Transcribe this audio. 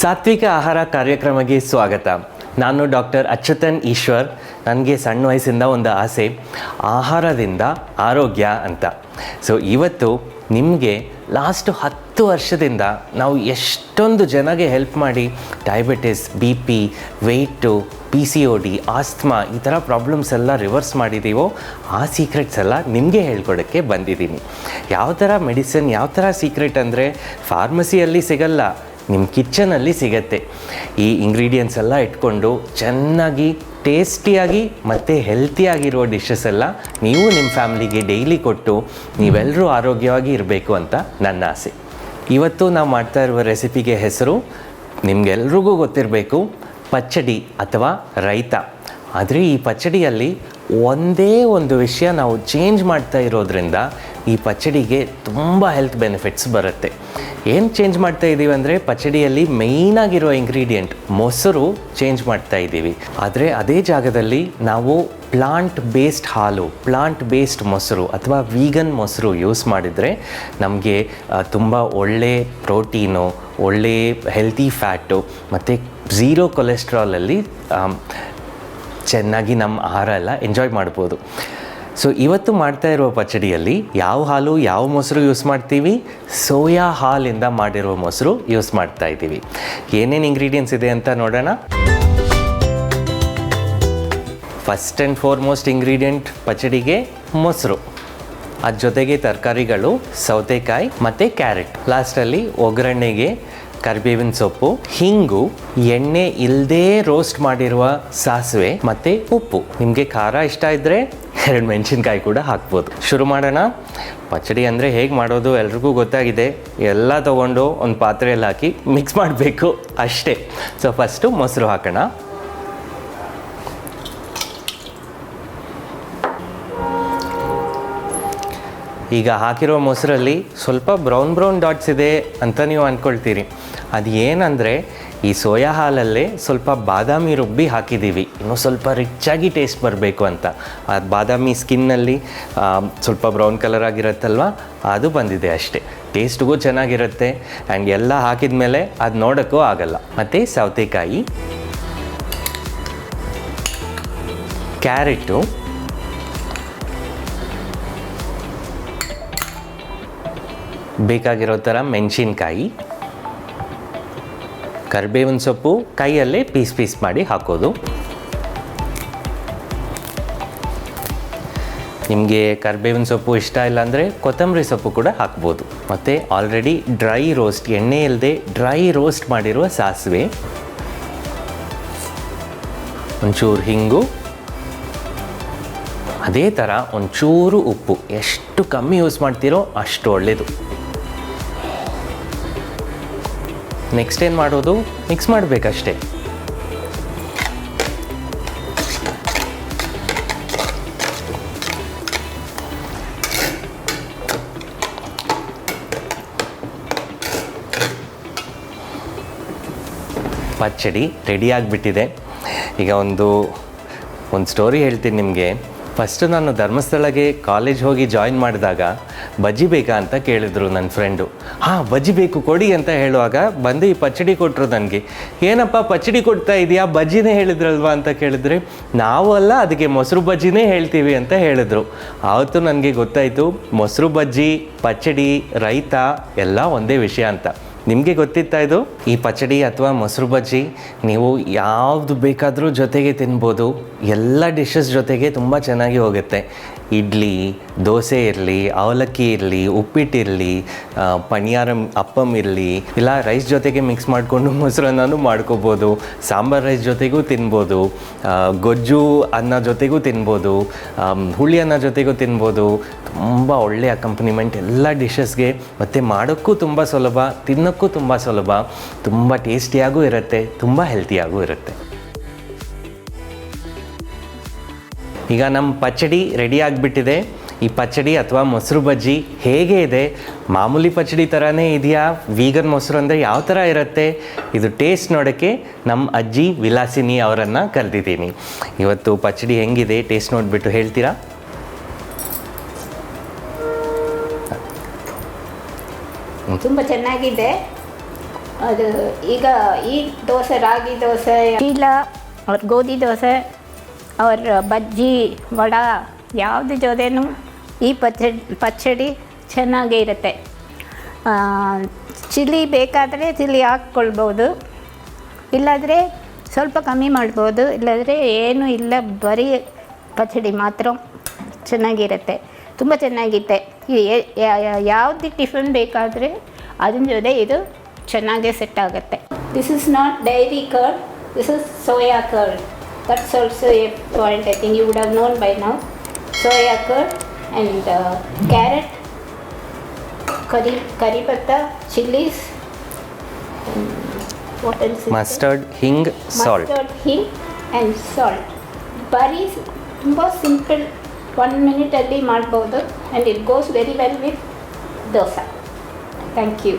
ಸಾತ್ವಿಕ ಆಹಾರ ಕಾರ್ಯಕ್ರಮಕ್ಕೆ ಸ್ವಾಗತ. ನಾನು ಡಾಕ್ಟರ್ ಅಚ್ಯುತನ್ ಈಶ್ವರ್. ನನಗೆ ಸಣ್ಣ ವಯಸ್ಸಿಂದ ಒಂದು ಆಸೆ, ಆಹಾರದಿಂದ ಆರೋಗ್ಯ ಅಂತ. ಸೊ ಇವತ್ತು ನಿಮಗೆ ಲಾಸ್ಟ್ ಹತ್ತು ವರ್ಷದಿಂದ ನಾವು ಎಷ್ಟೊಂದು ಜನಗೆ ಹೆಲ್ಪ್ ಮಾಡಿ diabetes B P weight P C O D asthma ಈ ಥರ ಪ್ರಾಬ್ಲಮ್ಸ್ ಎಲ್ಲ ರಿವರ್ಸ್ ಮಾಡಿದ್ದೀವೋ ಆ ಸೀಕ್ರೆಟ್ಸ್ ಎಲ್ಲ ನಿಮಗೆ ಹೇಳ್ಕೊಡೋಕ್ಕೆ ಬಂದಿದ್ದೀನಿ. ಯಾವ ಥರ ಮೆಡಿಸಿನ್ ಯಾವ ಥರ ಸೀಕ್ರೆಟ್ ಅಂದರೆ ಫಾರ್ಮಸಿಯಲ್ಲಿ ಸಿಗಲ್ಲ ನಿಮ್ಮ ಕಿಚನಲ್ಲಿ ಸಿಗತ್ತೆ. ಈ ಇಂಗ್ರೀಡಿಯೆಂಟ್ಸ್ ಎಲ್ಲ ಇಟ್ಕೊಂಡು ಚೆನ್ನಾಗಿ ಟೇಸ್ಟಿಯಾಗಿ ಮತ್ತು ಹೆಲ್ತಿಯಾಗಿರೋ ಡಿಶಸ್ ಎಲ್ಲ ನೀವು ನಿಮ್ಮ ಫ್ಯಾಮಿಲಿಗೆ ಡೈಲಿ ಕೊಟ್ಟು ನೀವೆಲ್ಲರೂ ಆರೋಗ್ಯವಾಗಿ ಇರಬೇಕು ಅಂತ ನನ್ನ ಆಸೆ. ಇವತ್ತು ನಾವು ಮಾಡ್ತಾ ಇರುವ ರೆಸಿಪಿಗೆ ಹೆಸರು ನಿಮಗೆಲ್ರಿಗೂ ಗೊತ್ತಿರಬೇಕು, ಪಚ್ಚಡಿ ಅಥವಾ ರೈತ. ಆದರೆ ಈ ಪಚ್ಚಡಿಯಲ್ಲಿ ಒಂದೇ ಒಂದು ವಿಷಯ ನಾವು ಚೇಂಜ್ ಮಾಡ್ತಾ ಇರೋದ್ರಿಂದ ಈ ಪಚಡಿಗೆ ತುಂಬ ಹೆಲ್ತ್ ಬೆನಿಫಿಟ್ಸ್ ಬರುತ್ತೆ. ಏನು ಚೇಂಜ್ ಮಾಡ್ತಾ ಇದ್ದೀವಿ ಅಂದರೆ ಪಚ್ಚಡಿಯಲ್ಲಿ ಮೇಯ್ನಾಗಿರೋ ಇಂಗ್ರೀಡಿಯೆಂಟ್ ಮೊಸರು ಚೇಂಜ್ ಮಾಡ್ತಾ ಇದ್ದೀವಿ ಆದರೆ ಅದೇ ಜಾಗದಲ್ಲಿ ನಾವು ಪ್ಲಾಂಟ್ ಬೇಸ್ಡ್ ಹಾಲು ಪ್ಲಾಂಟ್ ಬೇಸ್ಡ್ ಮೊಸರು ಅಥವಾ ವೀಗನ್ ಮೊಸರು ಯೂಸ್ ಮಾಡಿದರೆ ನಮಗೆ ತುಂಬ ಒಳ್ಳೆ ಪ್ರೋಟೀನು ಒಳ್ಳೆ ಹೆಲ್ತಿ ಫ್ಯಾಟು ಮತ್ತು ಝೀರೋ ಕೊಲೆಸ್ಟ್ರಾಲಲ್ಲಿ ಚೆನ್ನಾಗಿ ನಮ್ಮ ಆಹಾರ ಎಲ್ಲ ಎಂಜಾಯ್ ಮಾಡ್ಬೋದು. ಸೊ ಇವತ್ತು ಮಾಡ್ತಾ ಇರುವ ಪಚಡಿಯಲ್ಲಿ ಯಾವ ಹಾಲು, ಯಾವ ಮೊಸರು ಯೂಸ್ ಮಾಡ್ತೀವಿ? ಸೋಯಾ ಹಾಲಿಂದ ಮಾಡಿರುವ ಮೊಸರು ಯೂಸ್ ಮಾಡ್ತಾ ಇದ್ದೀವಿ. ಏನೇನು ಇಂಗ್ರೀಡಿಯೆಂಟ್ಸ್ ಇದೆ ಅಂತ ನೋಡೋಣ. ಫಸ್ಟ್ ಆ್ಯಂಡ್ ಫಾರ್ಮೋಸ್ಟ್ ಇಂಗ್ರೀಡಿಯೆಂಟ್ ಪಚಡಿಗೆ ಮೊಸರು. ಅದ್ರ ಜೊತೆಗೆ ತರಕಾರಿಗಳು, ಸೌತೆಕಾಯಿ ಮತ್ತು ಕ್ಯಾರೆಟ್. ಲಾಸ್ಟಲ್ಲಿ ಒಗ್ಗರಣೆಗೆ ಕರಿಬೇವಿನ ಸೊಪ್ಪು, ಹಿಂಗು, ಎಣ್ಣೆ ಇಲ್ಲದೇ ರೋಸ್ಟ್ ಮಾಡಿರುವ ಸಾಸಿವೆ ಮತ್ತು ಉಪ್ಪು. ನಿಮಗೆ ಖಾರ ಇಷ್ಟ ಇದ್ದರೆ ಎರಡು ಮೆಣಸಿನ್ಕಾಯಿ ಕೂಡ ಹಾಕ್ಬೋದು. ಶುರು ಮಾಡೋಣ. ಪಚಡಿ ಅಂದರೆ ಹೇಗೆ ಮಾಡೋದು ಎಲ್ರಿಗೂ ಗೊತ್ತಾಗಿದೆ. ಎಲ್ಲ ತೊಗೊಂಡು ಒಂದು ಪಾತ್ರೆಯಲ್ಲಿ ಹಾಕಿ ಮಿಕ್ಸ್ ಮಾಡಬೇಕು ಅಷ್ಟೇ. ಸೊ ಫಸ್ಟು ಮೊಸರು ಹಾಕೋಣ. ಈಗ ಹಾಕಿರೋ ಮೊಸರಲ್ಲಿ ಸ್ವಲ್ಪ ಬ್ರೌನ್ ಬ್ರೌನ್ ಡಾಟ್ಸ್ ಇದೆ ಅಂತ ನೀವು ಅಂದ್ಕೊಳ್ತೀರಿ ಅದು ಏನಂದರೆ ಈ ಸೋಯಾ ಹಾಲಲ್ಲೇ ಸ್ವಲ್ಪ ಬಾದಾಮಿ ರುಬ್ಬಿ ಹಾಕಿದ್ದೀವಿ. ಇನ್ನೂ ಸ್ವಲ್ಪ ರಿಚ್ಚಾಗಿ ಟೇಸ್ಟ್ ಬರಬೇಕು ಅಂತ. ಅದು ಬಾದಾಮಿ ಸ್ಕಿನ್ನಲ್ಲಿ ಸ್ವಲ್ಪ ಬ್ರೌನ್ ಕಲರ್ ಆಗಿರುತ್ತಲ್ವ? ಅದು ಬಂದಿದೆ ಅಷ್ಟೇ. ಟೇಸ್ಟ್ಗೂ ಚೆನ್ನಾಗಿರುತ್ತೆ. ಆ್ಯಂಡ್ ಎಲ್ಲ ಹಾಕಿದ ಮೇಲೆ ಅದು ನೋಡೋಕ್ಕೂ ಆಗಲ್ಲ. ಮತ್ತು ಸೌತೆಕಾಯಿ, ಕ್ಯಾರೆಟು, ಬೇಕಾಗಿರೋ ಥರ ಮೆಣಸಿನ್ಕಾಯಿ. ಕರಿಬೇವಿನ ಸೊಪ್ಪು ಕೈಯಲ್ಲೇ ಪೀಸ್ ಪೀಸ್ ಮಾಡಿ ಹಾಕೋದು. ನಿಮಗೆ ಕರಿಬೇವಿನ ಸೊಪ್ಪು ಇಷ್ಟ ಇಲ್ಲ ಅಂದರೆ ಕೊತ್ತಂಬರಿ ಸೊಪ್ಪು ಕೂಡ ಹಾಕ್ಬೋದು. ಮತ್ತು ಆಲ್ರೆಡಿ ಡ್ರೈ ರೋಸ್ಟ್ ಎಣ್ಣೆ ಇಲ್ಲದೆ ಡ್ರೈ ರೋಸ್ಟ್ ಮಾಡಿರುವ ಸಾಸಿವೆ. ಒಂಚೂರು ಹಿಂಗು. ಅದೇ ಥರ ಒಂಚೂರು ಉಪ್ಪು. ಎಷ್ಟು ಕಮ್ಮಿ ಯೂಸ್ ಮಾಡ್ತೀರೋ ಅಷ್ಟು ಒಳ್ಳೆಯದು ನೆಕ್ಸ್ಟ್ ಏನು ಮಾಡೋದು? ಮಿಕ್ಸ್ ಮಾಡಬೇಕಷ್ಟೇ. ಪಚ್ಚಡಿ ರೆಡಿ ಆಗಿಬಿಟ್ಟಿದೆ. ಈಗ ಒಂದು ಒಂದು ಸ್ಟೋರಿ ಹೇಳ್ತೀನಿ ನಿಮಗೆ. ಫಸ್ಟು ನಾನು ಧರ್ಮಸ್ಥಳಗೆ ಕಾಲೇಜ್ ಹೋಗಿ ಜಾಯಿನ್ ಮಾಡಿದಾಗ, ಬಜ್ಜಿ ಬೇಕಾ ಅಂತ ಕೇಳಿದ್ರು ನನ್ನ ಫ್ರೆಂಡು ಹಾಂ, ಬಜ್ಜಿ ಬೇಕು, ಕೊಡಿ ಅಂತ ಹೇಳುವಾಗ ಬಂದು ಈ ಪಚ್ಚಡಿ ಕೊಟ್ಟರು ನನಗೆ. ಏನಪ್ಪ ಪಚ್ಚಡಿ ಕೊಡ್ತಾ ಇದೆಯಾ? ಬಜ್ಜಿನೇ ಹೇಳಿದ್ರಲ್ವಾ ಅಂತ ಕೇಳಿದ್ರೆ, ನಾವು ಅಲ್ಲ, ಅದಕ್ಕೆ ಮೊಸರು ಬಜ್ಜಿನೇ ಹೇಳ್ತೀವಿ ಅಂತ ಹೇಳಿದ್ರು. ಆವತ್ತು ನನಗೆ ಗೊತ್ತಾಯಿತು, ಮೊಸರು ಬಜ್ಜಿ ಪಚ್ಚಡಿ ರೈತ ಎಲ್ಲ ಒಂದೇ ವಿಷಯ ಅಂತ. ನಿಮಗೆ ಗೊತ್ತಿತ್ತಾ ಇದು? ಈ ಪಚಡಿ ಅಥವಾ ಮೊಸರು ಬಜ್ಜಿ ನೀವು ಯಾವುದು ಬೇಕಾದರೂ ಜೊತೆಗೆ ತಿನ್ಬೋದು. ಎಲ್ಲ ಡಿಶಸ್ ಜೊತೆಗೆ ತುಂಬ ಚೆನ್ನಾಗಿ ಹೋಗುತ್ತೆ. ಇಡ್ಲಿ, ದೋಸೆ ಇರಲಿ, ಅವಲಕ್ಕಿ ಇರಲಿ ಉಪ್ಪಿಟ್ಟಿರಲಿ ಪಣಿಯಾರಂ ಅಪ್ಪಮ್ ಇರಲಿ, ಇಲ್ಲ ರೈಸ್ ಜೊತೆಗೆ ಮಿಕ್ಸ್ ಮಾಡಿಕೊಂಡು ಮೊಸರನ್ನೂ ಮಾಡ್ಕೋಬೋದು, ಸಾಂಬಾರ್ ರೈಸ್ ಜೊತೆಗೂ ತಿನ್ಬೋದು ಗೊಜ್ಜು ಅನ್ನ ಜೊತೆಗೂ ತಿನ್ಬೋದು ಹುಳಿ ಅನ್ನ ಜೊತೆಗೂ ತಿನ್ಬೋದು. ತುಂಬ ಒಳ್ಳೆಯ ಅಕಂಪನಿಮೆಂಟ್ ಎಲ್ಲ ಡಿಶಸ್ಗೆ ಮತ್ತು ಮಾಡೋಕ್ಕೂ ತುಂಬ ಸುಲಭ, ತಿನ್ನೋಕ್ಕೂ ತುಂಬ ಸುಲಭ. ತುಂಬ ಟೇಸ್ಟಿಯಾಗೂ ಇರುತ್ತೆ, ತುಂಬ ಹೆಲ್ತಿಯಾಗೂ ಇರುತ್ತೆ. ಈಗ ನಮ್ಮ ಪಚಡಿ ರೆಡಿ ಆಗಿಬಿಟ್ಟಿದೆ. ಈ ಪಚಡಿ ಅಥವಾ ಮೊಸರು ಬಜ್ಜಿ ಹೇಗೆ ಇದೆ? ಮಾಮೂಲಿ ಪಚಡಿ ಥರನೇ ಇದೆಯಾ? ವೀಗನ್ ಮೊಸರು ಅಂದರೆ ಯಾವ ಥರ ಇರುತ್ತೆ? ಇದು ಟೇಸ್ಟ್ ನೋಡೋಕ್ಕೆ ನಮ್ಮ ಅಜ್ಜಿ ವಿಲಾಸಿನಿ ಅವರನ್ನು ಕರೆದಿದ್ದೀನಿ. ಇವತ್ತು ಪಚಡಿ ಹೆಂಗಿದೆ? ಟೇಸ್ಟ್ ನೋಡಿಬಿಟ್ಟು ಹೇಳ್ತೀರಾ? ತುಂಬ ಚೆನ್ನಾಗಿದೆ. ಅದು ಈಗ ಈ ದೋಸೆ ರಾಗಿ ದೋಸೆ ಚೀಲ ಗೋಧಿ ದೋಸೆ. ಅವ್ರ ಬಜ್ಜಿ ವಡ ಯಾವುದ್ರ ಜೊತೆನೂ ಈ ಪಚಡಿ ಪಚ್ಚಡಿ ಚೆನ್ನಾಗೇ ಇರುತ್ತೆ. ಚಿಲಿ ಚಿಲ್ಲಿ ಬೇಕಾದರೆ ಚಿಲ್ಲಿ ಹಾಕ್ಕೊಳ್ಬೋದು. ಇಲ್ಲಾದರೆ ಸ್ವಲ್ಪ ಕಮ್ಮಿ ಮಾಡ್ಬೋದು. ಇಲ್ಲಾದರೆ ಏನೂ ಇಲ್ಲ, ಬರೀ ಪಚಡಿ ಮಾತ್ರ ಚೆನ್ನಾಗಿರುತ್ತೆ. ತುಂಬ ಚೆನ್ನಾಗಿತ್ತೆ. ಯಾವುದು ಟಿಫನ್ ಬೇಕಾದರೆ ಅದನ್ನ ಜೊತೆ ಇದು ಚೆನ್ನಾಗೇ ಸೆಟ್ ಆಗುತ್ತೆ. This is not dairy curd this is soya curd that's also a point I think you would have known by now soya curd and carrot curry curry patta chillies what else mustard hing salt mustard hing and salt ಬರೀ ತುಂಬ simple one ಮಿನಿಟಲ್ಲಿ ಮಾಡ್ಬೋದು and it goes very well with dosa thank you